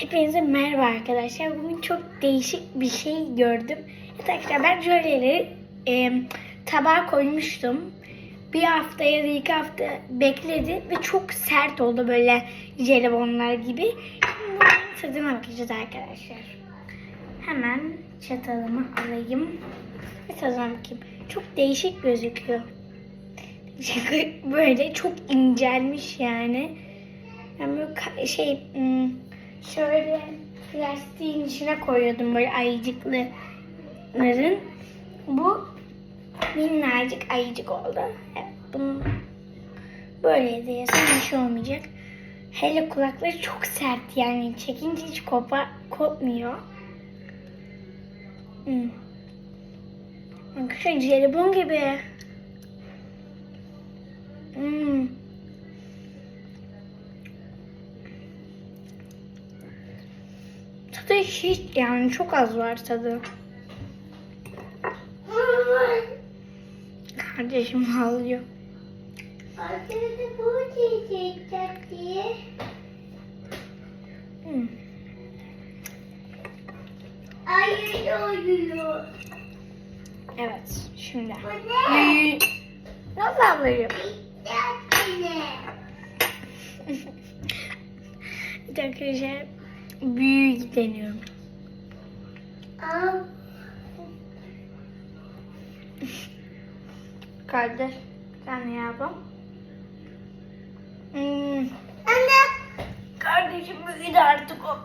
Hepinize merhaba arkadaşlar. Bugün çok değişik bir şey gördüm. Evet arkadaşlar ben jöleleri e, tabağa koymuştum. Bir hafta ya da iki hafta bekledi ve çok sert oldu böyle jelibonlar gibi. Şimdi bunun tadına bakacağız arkadaşlar. Hemen çatalımı alayım. Ve tadına bakayım. Çok değişik gözüküyor. Böyle çok incelmiş yani. Ben böyle şey hmm, şöyle plastiğin içine koyuyordum böyle ayıcıkların. Bu minnacık ayıcık oldu. Bunu böyle de yesem bir şey olmayacak. Hele kulakları çok sert yani çekince hiç kopa, kopmuyor. Hmm. Arkadaşlar jelibon gibi. Tadı hiç yani çok az var tadı. Kardeşim ağlıyor. Hmm. Evet şimdi. Ne? Nasıl ağlıyor? Yapma. Bir de arkadaşlar büyü deniyorum. Kardeş sen ne yapalım? Hmm. Anne. Kardeşim büyüdü artık o.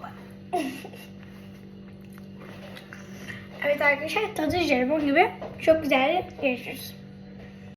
evet arkadaşlar tadı jelibon gibi çok güzel görüşürüz.